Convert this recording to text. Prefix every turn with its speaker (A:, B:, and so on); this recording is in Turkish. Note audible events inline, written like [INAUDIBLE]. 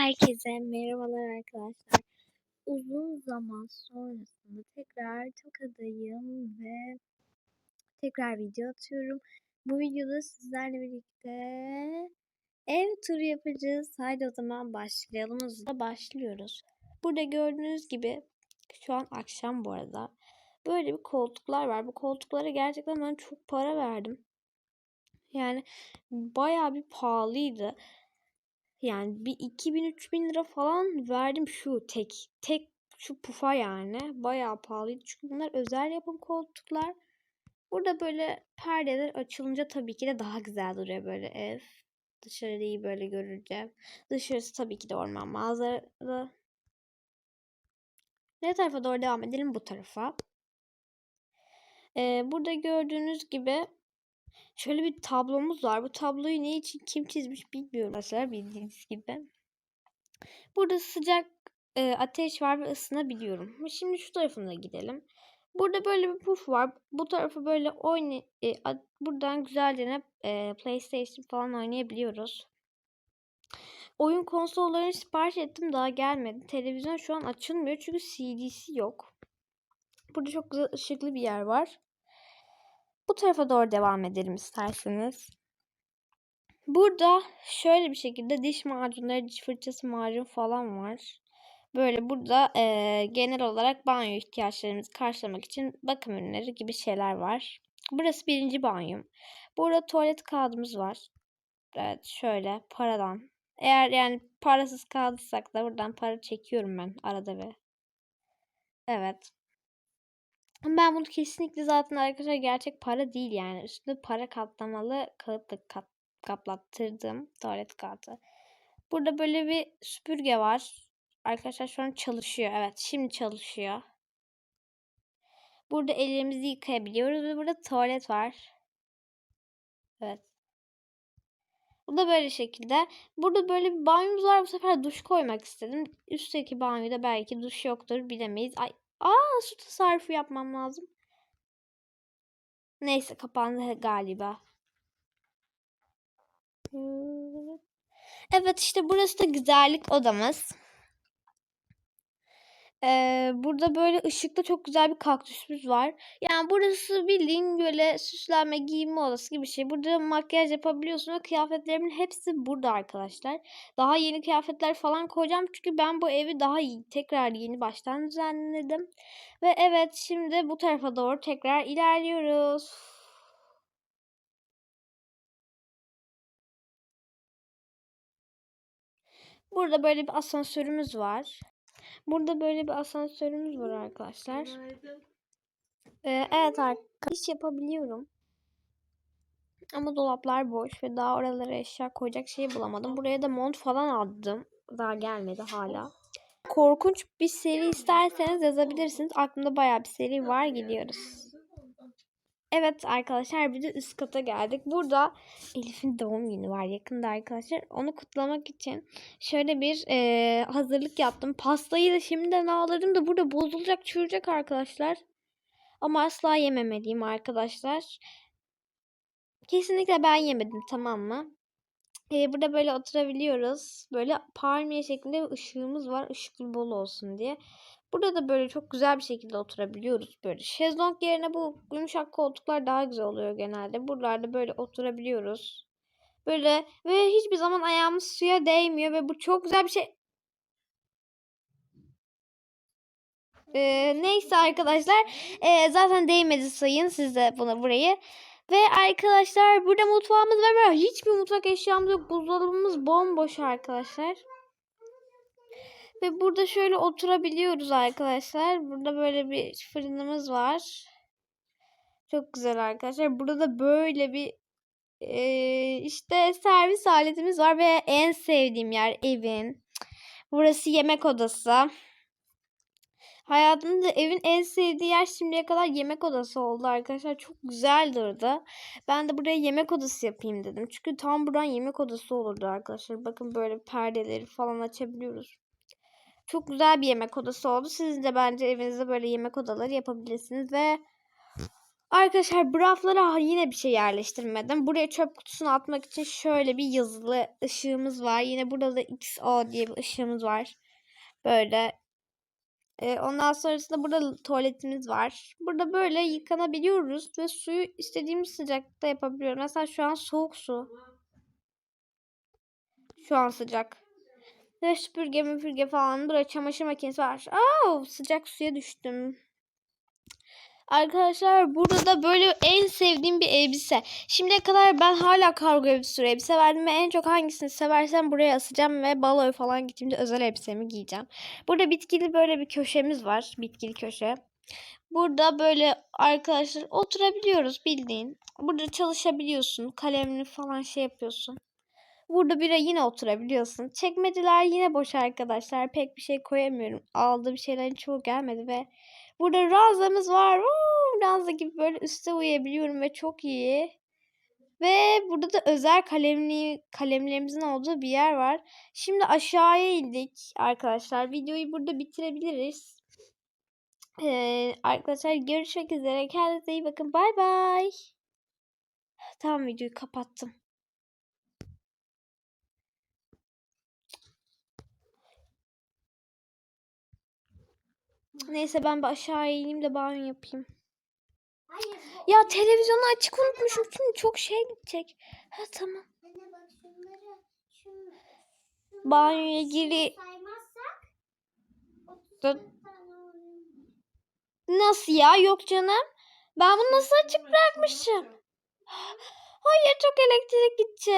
A: Herkese merhabalar arkadaşlar. Uzun zaman sonrasında tekrar Toka'dayım ve tekrar video atıyorum. Bu videoda sizlerle birlikte ev turu yapacağız. Haydi o zaman başlayalım. Hızla başlıyoruz. Burada gördüğünüz gibi şu an akşam bu arada. Böyle bir koltuklar var. Bu koltuklara gerçekten ben çok para verdim. Yani bayağı bir pahalıydı. Yani bir 2000-3000 lira falan verdim şu tek tek şu pufa yani. Bayağı pahalıydı. Çünkü bunlar özel yapım koltuklar. Burada böyle perdeler açılınca tabii ki de daha güzel duruyor böyle ev. Dışarıyı böyle görünce. Dışarısı tabii ki de orman manzaralı. Ne tarafa doğru devam edelim? Bu tarafa. Ee, burada gördüğünüz gibi Şöyle bir tablomuz var. Bu tabloyu ne için kim çizmiş bilmiyorum mesela bildiğiniz gibi. Burada sıcak e, ateş var ve ısınabiliyorum. Şimdi şu tarafına gidelim. Burada böyle bir puf var. Bu tarafı böyle oynay e, buradan güzelce e, PlayStation falan oynayabiliyoruz. Oyun konsollarını sipariş ettim daha gelmedi. Televizyon şu an açılmıyor çünkü CD'si yok. Burada çok güzel ışıklı bir yer var. Bu tarafa doğru devam edelim isterseniz. Burada şöyle bir şekilde diş macunları, diş fırçası macun falan var. Böyle burada e, genel olarak banyo ihtiyaçlarımızı karşılamak için bakım ürünleri gibi şeyler var. Burası birinci banyom. Burada tuvalet kağıdımız var. Evet şöyle paradan. Eğer yani parasız kaldıysak da buradan para çekiyorum ben arada ve. Evet. Ben bunu kesinlikle zaten arkadaşlar gerçek para değil yani. Üstünde para katlamalı kağıtla kat, kaplattırdım tuvalet kağıdı. Burada böyle bir süpürge var. Arkadaşlar şu an çalışıyor. Evet şimdi çalışıyor. Burada ellerimizi yıkayabiliyoruz ve burada tuvalet var. Evet. Bu da böyle şekilde. Burada böyle bir banyomuz var. Bu sefer duş koymak istedim. Üstteki banyoda belki duş yoktur bilemeyiz. Ay Aa su tasarrufu yapmam lazım. Neyse kapandı galiba. Evet işte burası da güzellik odamız. Ee, burada böyle ışıklı çok güzel bir kaktüsümüz var. Yani burası bildiğin böyle süslenme, giyinme odası gibi bir şey. Burada makyaj yapabiliyorsun ve kıyafetlerimin hepsi burada arkadaşlar. Daha yeni kıyafetler falan koyacağım. Çünkü ben bu evi daha iyi, tekrar yeni baştan düzenledim. Ve evet şimdi bu tarafa doğru tekrar ilerliyoruz. Burada böyle bir asansörümüz var. Burada böyle bir asansörümüz var arkadaşlar. Ee, evet arkadaşlar iş yapabiliyorum. Ama dolaplar boş ve daha oralara eşya koyacak şey bulamadım. Buraya da mont falan aldım. Daha gelmedi hala. Korkunç bir seri isterseniz yazabilirsiniz. Aklımda baya bir seri var. Gidiyoruz. Evet arkadaşlar bir de üst kata geldik. Burada Elif'in doğum günü var yakında arkadaşlar. Onu kutlamak için şöyle bir e, hazırlık yaptım. Pastayı da şimdiden alırım da burada bozulacak çürüyecek arkadaşlar. Ama asla yememeliyim arkadaşlar. Kesinlikle ben yemedim tamam mı? Ee, burada böyle oturabiliyoruz. Böyle palmiye şeklinde ışığımız var. Işıklı bol olsun diye. Burada da böyle çok güzel bir şekilde oturabiliyoruz böyle. Şezlong yerine bu yumuşak koltuklar daha güzel oluyor genelde. Buralarda böyle oturabiliyoruz. Böyle ve hiçbir zaman ayağımız suya değmiyor ve bu çok güzel bir şey. Ee, neyse arkadaşlar ee, zaten değmedi sayın siz de buna burayı. Ve arkadaşlar burada mutfağımız var. Hiçbir mutfak eşyamız yok. Buzdolabımız bomboş arkadaşlar. Ve burada şöyle oturabiliyoruz arkadaşlar. Burada böyle bir fırınımız var. Çok güzel arkadaşlar. Burada da böyle bir e, işte servis aletimiz var ve en sevdiğim yer evin. Burası yemek odası. Hayatımda evin en sevdiği yer şimdiye kadar yemek odası oldu arkadaşlar. Çok güzel durdu. Ben de buraya yemek odası yapayım dedim. Çünkü tam buradan yemek odası olurdu arkadaşlar. Bakın böyle perdeleri falan açabiliyoruz. Çok güzel bir yemek odası oldu. Siz de bence evinizde böyle yemek odaları yapabilirsiniz ve Arkadaşlar bu raflara yine bir şey yerleştirmedim. Buraya çöp kutusunu atmak için şöyle bir yazılı ışığımız var. Yine burada da XO diye bir ışığımız var. Böyle. Ee, ondan sonrasında burada tuvaletimiz var. Burada böyle yıkanabiliyoruz ve suyu istediğimiz sıcaklıkta yapabiliyoruz. Mesela şu an soğuk su. Şu an sıcak. Ve süpürge müpürge falan. Burada çamaşır makinesi var. Aa, sıcak suya düştüm. Arkadaşlar burada da böyle en sevdiğim bir elbise. Şimdiye kadar ben hala kargo bir elbise verdim ve en çok hangisini seversem buraya asacağım ve baloya falan gittiğimde özel elbisemi giyeceğim. Burada bitkili böyle bir köşemiz var. Bitkili köşe. Burada böyle arkadaşlar oturabiliyoruz bildiğin. Burada çalışabiliyorsun. Kalemini falan şey yapıyorsun. Burada bire yine oturabiliyorsun. Çekmeceler yine boş arkadaşlar. Pek bir şey koyamıyorum. Aldığım şeylerin çoğu gelmedi ve burada ranzamız var. Uuu, ranza gibi böyle üstte uyuyabiliyorum ve çok iyi. Ve burada da özel kalemli kalemlerimizin olduğu bir yer var. Şimdi aşağıya indik arkadaşlar. Videoyu burada bitirebiliriz. Ee, arkadaşlar görüşmek üzere. Kendinize iyi bakın. Bay bay. Tamam videoyu kapattım. Neyse ben aşağı ineyim de banyo yapayım.
B: Hayır.
A: Ya televizyonu açık unutmuşum. Şimdi çok şey gidecek. Ha tamam.
B: Anne bak şunları. Şunu,
A: Banyoya giri.
B: saymazsak.
A: Dur.
B: 34 tane oluyor.
A: Nasıl ya? Yok canım. Ben bunu nasıl açık bırakmışım? [GASPS] Hayır çok elektrik gidecek.